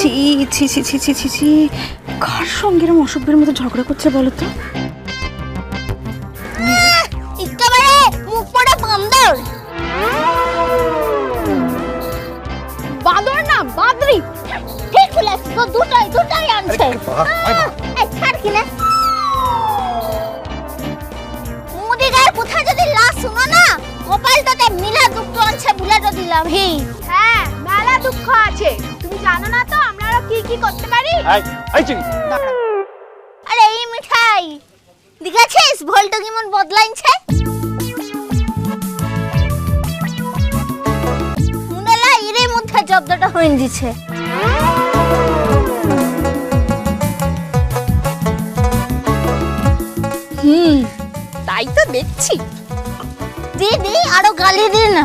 ছি ছি ছি ছি ছি ছি ছি। কার সঙ্গে এরম অসভ্যের মতো ঝগড়া করছে বলো তো? একেবারে মুখ পড়া বান্দর। বান্দর না বাদরি। ঠিক বলেছিস তো দুটাই দুটাই আনছে। এই ছাড় কিনে মুদি গায়ের কোথায় যদি লাশ শুনো না কপালটাতে মিলা দুঃখ আছে বুলেটো দিলাম হি হ্যাঁ মেলা দুঃখ আছে। জানো না তো আমরা আরও কি কি করতে পারি? আরে এই মিঠাই। দেখেছিস? ভোল্ট কেমন বদলাইছে? মুন্ডলা এর মধ্যে জব্দটা হয়ে দিছে। হুম তাই তো দেখছি। দি দি আরও গালি দি না।